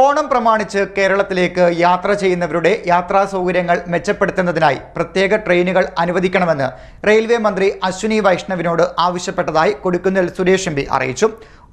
ഓണം പ്രമാണിച്ച് കേരളത്തിലേക്ക് യാത്ര ചെയ്യുന്നവരുടെ യാത്രാ സൗകര്യങ്ങൾ മെച്ചപ്പെടുത്തുന്നതിനായി പ്രത്യേക ട്രെയിനുകൾ അനുവദിക്കണമെന്ന് റെയിൽവേ മന്ത്രി അശ്വിനി വൈഷ്ണവിനോട് ആവശ്യപ്പെട്ടതായി കൊടിക്കുന്നിൽ സുരേഷ് എം അറിയിച്ചു.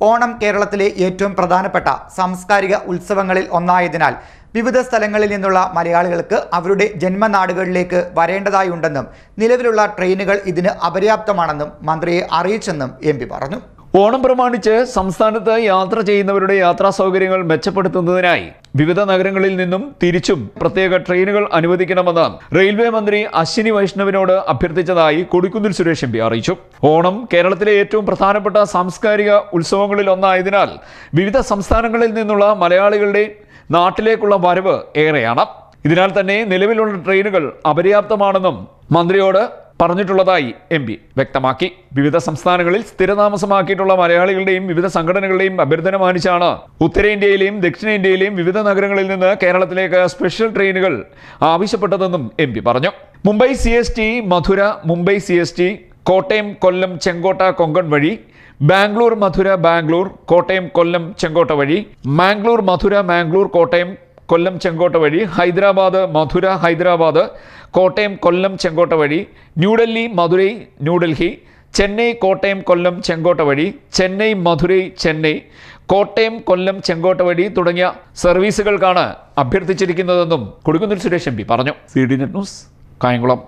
ഓണം കേരളത്തിലെ ഏറ്റവും പ്രധാനപ്പെട്ട സാംസ്കാരിക ഉത്സവങ്ങളിൽ ഒന്നായതിനാൽ വിവിധ സ്ഥലങ്ങളിൽ നിന്നുള്ള മലയാളികൾക്ക് അവരുടെ ജന്മനാടുകളിലേക്ക് വരേണ്ടതായുണ്ടെന്നും നിലവിലുള്ള ട്രെയിനുകൾ ഇതിന് അപര്യാപ്തമാണെന്നും മന്ത്രിയെ അറിയിച്ചെന്നും എം പറഞ്ഞു. ഓണം പ്രമാണിച്ച് സംസ്ഥാനത്ത് യാത്ര ചെയ്യുന്നവരുടെ യാത്രാ സൗകര്യങ്ങൾ മെച്ചപ്പെടുത്തുന്നതിനായി വിവിധ നഗരങ്ങളിൽ നിന്നും തിരിച്ചും പ്രത്യേക ട്രെയിനുകൾ അനുവദിക്കണമെന്ന് റെയിൽവേ മന്ത്രി അശ്വിനി വൈഷ്ണവിനോട് അഭ്യർത്ഥിച്ചതായി കൊടിക്കുന്നിൽ സുരേഷ് എം അറിയിച്ചു. ഓണം കേരളത്തിലെ ഏറ്റവും പ്രധാനപ്പെട്ട സാംസ്കാരിക ഉത്സവങ്ങളിൽ ഒന്നായതിനാൽ വിവിധ സംസ്ഥാനങ്ങളിൽ നിന്നുള്ള മലയാളികളുടെ നാട്ടിലേക്കുള്ള വരവ് ഏറെയാണ്. ഇതിനാൽ തന്നെ നിലവിലുള്ള ട്രെയിനുകൾ അപര്യാപ്തമാണെന്നും മന്ത്രിയോട് പറഞ്ഞിട്ടുള്ളതായി എം പി വ്യക്തമാക്കി. വിവിധ സംസ്ഥാനങ്ങളിൽ സ്ഥിരതാമസമാക്കിയിട്ടുള്ള മലയാളികളുടെയും വിവിധ സംഘടനകളുടെയും അഭ്യർത്ഥന മാനിച്ചാണ് ഉത്തരേന്ത്യയിലെയും ദക്ഷിണേന്ത്യയിലെയും വിവിധ നഗരങ്ങളിൽ നിന്ന് കേരളത്തിലേക്ക് സ്പെഷ്യൽ ട്രെയിനുകൾ ആവശ്യപ്പെട്ടതെന്നും എം പറഞ്ഞു. Mumbai C S T Madurai Mumbai C S T Kottayam Kollam Chenkottai Konkan വഴി ബാംഗ്ലൂർ മധുര ബാംഗ്ലൂർ കോട്ടയം കൊല്ലം ചെങ്കോട്ട വഴി മാംഗ്ലൂർ മധുര മാംഗ്ലൂർ കോട്ടയം കൊല്ലം ചെങ്കോട്ട വഴി ഹൈദരാബാദ് മധുര ഹൈദരാബാദ് കോട്ടയം കൊല്ലം ചെങ്കോട്ട വഴി ന്യൂഡൽഹി മധുരൈ ന്യൂഡൽഹി ചെന്നൈ കോട്ടയം കൊല്ലം ചെങ്കോട്ട വഴി ചെന്നൈ മധുരൈ ചെന്നൈ കോട്ടയം കൊല്ലം ചെങ്കോട്ട വഴി തുടങ്ങിയ സർവീസുകൾക്കാണ് അഭ്യർത്ഥിച്ചിരിക്കുന്നതെന്നും കൊടുക്കുന്നിൽ സുരേഷ് എം പറഞ്ഞു. C D net news Kayamkulam.